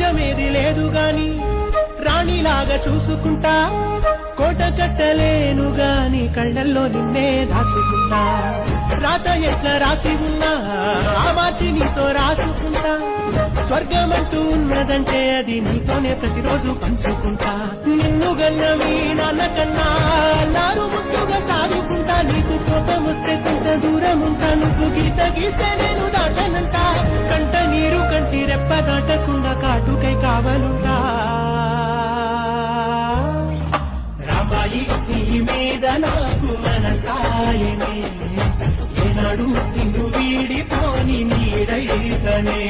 రాజ్యమేది లేదు గాని రాణిలాగా చూసుకుంటా కోట కట్టలేను గాని కళ్ళల్లో నిన్నే దాచుకుంటా. రాత ఎట్లా రాసి ఉన్నా ఆ మార్చి నీతో రాసుకుంటా. స్వర్గమంటూ ఉన్నదంటే అది నీతోనే ప్రతిరోజు పంచుకుంటా. నిన్ను గన్న మీ నాన్న కన్నా నారు ముద్దుగా సాగుకుంటా. నీకు కోపం వస్తే కొంత దూరం ఉంటా. నువ్వు గీత గీస్తే నేను దాటనంటా. నీ మీద నాకు మనసాయనే. ఎనడు నిన్ను వీడిపోని నీడైతనే